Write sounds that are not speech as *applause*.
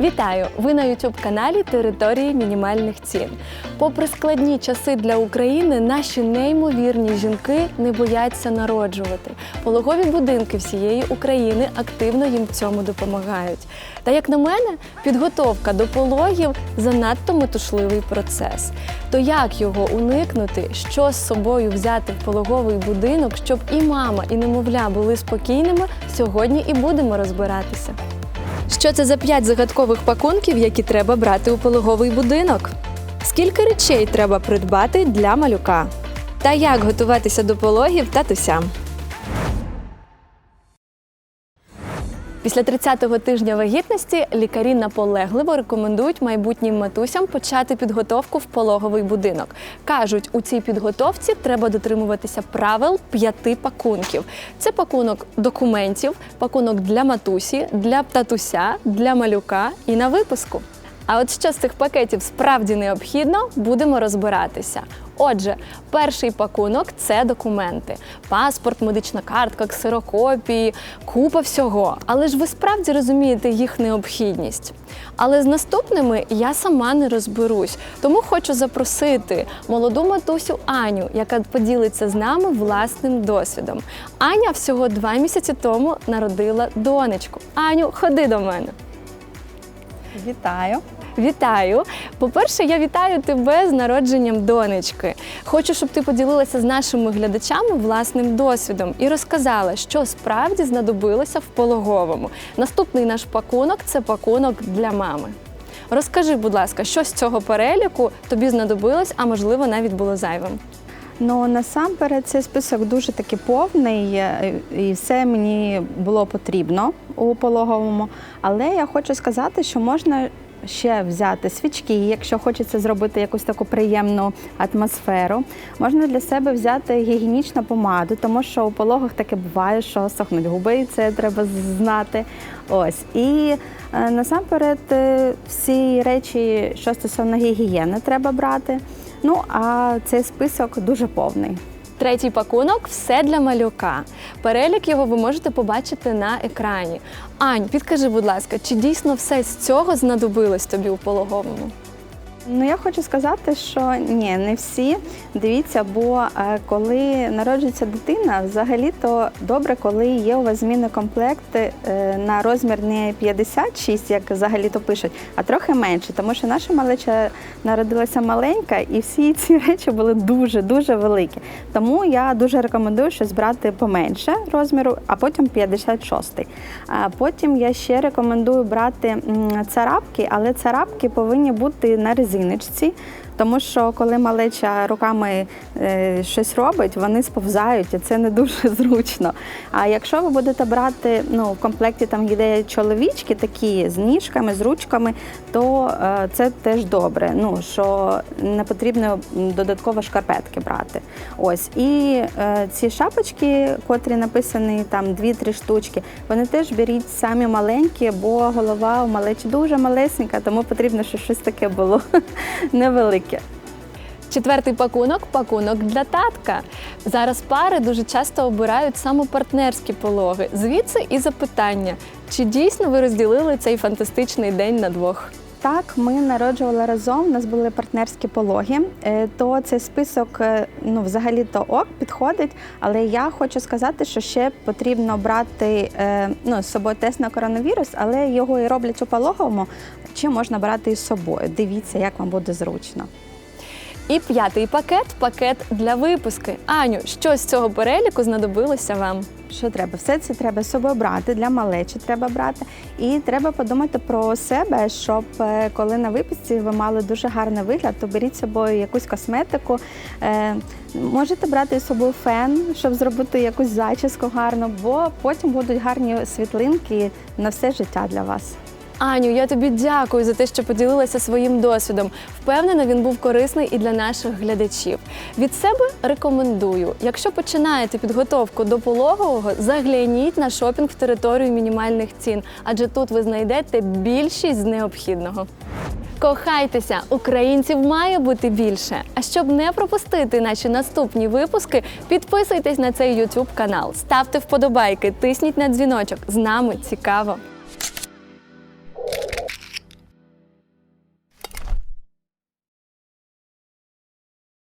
Вітаю! Ви на youtube каналі Території мінімальних цін. Попри складні часи для України, наші неймовірні жінки не бояться народжувати. Пологові будинки всієї України активно їм в цьому допомагають. Та як на мене, підготовка до пологів занадто метушливий процес. То як його уникнути, що з собою взяти в пологовий будинок, щоб і мама, і немовля були спокійними, сьогодні і будемо розбиратися. Що це за п'ять загадкових пакунків, які треба брати у пологовий будинок? Скільки речей треба придбати для малюка? Та як готуватися до пологів татусям? Після 30-го тижня вагітності лікарі наполегливо рекомендують майбутнім матусям почати підготовку в пологовий будинок. Кажуть, у цій підготовці треба дотримуватися правил п'яти пакунків. Це пакунок документів, пакунок для матусі, для татуся, для малюка і на випуску. А от що з цих пакетів справді необхідно, будемо розбиратися. Отже, перший пакунок це документи: паспорт, медична картка, ксерокопії, купа всього. Але ж ви справді розумієте їх необхідність. Але з наступними я сама не розберусь, тому хочу запросити молоду матусю Аню, яка поділиться з нами власним досвідом. Аня всього два місяці тому народила донечку. Аню, ходи до мене. Вітаю. Вітаю! По-перше, я вітаю тебе з народженням донечки. Хочу, щоб ти поділилася з нашими глядачами власним досвідом і розказала, що справді знадобилося в пологовому. Наступний наш пакунок це пакунок для мами. Розкажи, будь ласка, що з цього переліку тобі знадобилось, а можливо навіть було зайвим. Ну насамперед цей список дуже таки повний, е, і все мені було потрібно у пологовому. Але я хочу сказати, що можна ще взяти свічки, якщо хочеться зробити якусь таку приємну атмосферу. Можна для себе взяти гігієнічну помаду, тому що у пологах таке буває, що сохнуть губи, і це треба знати. Ось і е, насамперед е, всі речі, що стосовно гігієни, треба брати. Ну а цей список дуже повний. Третій пакунок все для малюка. Перелік його ви можете побачити на екрані. Ань, підкажи, будь ласка, чи дійсно все з цього знадобилось тобі у пологовому? Ну я хочу сказати, що ні, не всі. Дивіться, бо е, коли народжується дитина, взагалі то добре, коли є у вас змінний комплект е, на розмір не 56, як взагалі то пишуть, а трохи менше, тому що наша малеча народилася маленька, і всі ці *laughs* речі були дуже дуже великі. Тому я дуже рекомендую щось брати поменше розміру, а потім 56. А потім я ще рекомендую брати царапки, але царапки повинні бути на резиночці. Тому що коли малеча руками е, щось робить, вони сповзають, і це не дуже *laughs* зручно. А якщо ви будете брати, ну в комплекті там є чоловічки такі з ніжками, з ручками, то е, це теж добре. Ну що не потрібно додатково шкарпетки брати. Ось і е, ці шапочки, котрі написані там 2-3 штучки, вони теж беріть самі маленькі, бо голова у малечі дуже малесенька, тому потрібно, щоб щось таке було *laughs* невелике. Четвертий пакунок пакунок для татка. Зараз пари дуже часто обирають саме партнерські пологи. Звідси і запитання: чи дійсно ви розділили цей фантастичний день на двох? Так, ми народжували разом. У нас були партнерські пологи. Е, То цей список, е, ну взагалі то ок підходить. Але я хочу сказати, що ще потрібно брати е, ну, з собою тест на коронавірус, але його і роблять у пологовому. Чи можна брати із собою? Дивіться, як вам буде зручно. І п'ятий пакет пакет для випуски. Аню, що з цього переліку знадобилося вам? Що треба? Все це треба собою брати, для малечі треба брати. І треба подумати про себе, щоб е, коли на виписці ви мали дуже гарний вигляд, то беріть з собою якусь косметику. Е, Можете брати з собою фен, щоб зробити якусь зачіску гарну, бо потім будуть гарні світлинки на все життя для вас. Аню, я тобі дякую за те, що поділилася своїм досвідом. Впевнена, він був корисний і для наших глядачів. Від себе рекомендую, якщо починаєте підготовку до пологового, загляніть на шопінг в територію мінімальних цін, адже тут ви знайдете більшість з необхідного. Кохайтеся, українців має бути більше. А щоб не пропустити наші наступні випуски, підписуйтесь на цей YouTube канал, ставте вподобайки, тисніть на дзвіночок. З нами цікаво.